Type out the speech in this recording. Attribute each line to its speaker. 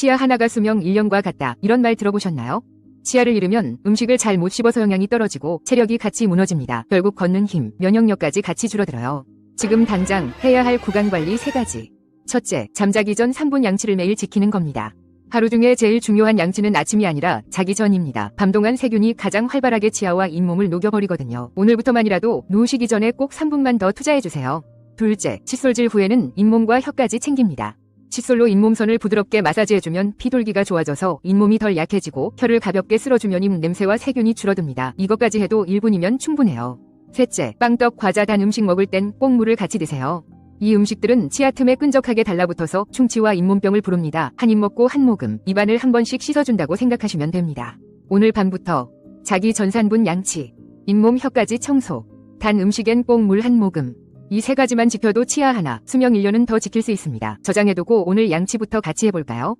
Speaker 1: 치아 하나가 수명 1년과 같다. 이런 말 들어보셨나요? 치아를 잃으면 음식을 잘 못 씹어서 영양이 떨어지고 체력이 같이 무너집니다. 결국 걷는 힘, 면역력까지 같이 줄어들어요. 지금 당장 해야 할 구강 관리 3가지. 첫째, 잠자기 전 3분 양치를 매일 지키는 겁니다. 하루 중에 제일 중요한 양치는 아침이 아니라 자기 전입니다. 밤 동안 세균이 가장 활발하게 치아와 잇몸을 녹여버리거든요. 오늘부터만이라도 누우시기 전에 꼭 3분만 더 투자해주세요. 둘째, 칫솔질 후에는 잇몸과 혀까지 챙깁니다. 칫솔로 잇몸선을 부드럽게 마사지해주면 피돌기가 좋아져서 잇몸이 덜 약해지고 혀를 가볍게 쓸어주면 입 냄새와 세균이 줄어듭니다. 이것까지 해도 1분이면 충분해요. 셋째, 빵떡, 과자, 단 음식 먹을 땐 꼭 물을 같이 드세요. 이 음식들은 치아 틈에 끈적하게 달라붙어서 충치와 잇몸병을 부릅니다. 한 입 먹고 한 모금, 입안을 한 번씩 씻어준다고 생각하시면 됩니다. 오늘 밤부터 자기 전 3분 양치, 잇몸 혀까지 청소, 단 음식엔 꼭 물 한 모금, 이 세 가지만 지켜도 치아 하나, 수명 1년은 더 지킬 수 있습니다. 저장해두고 오늘 양치부터 같이 해볼까요?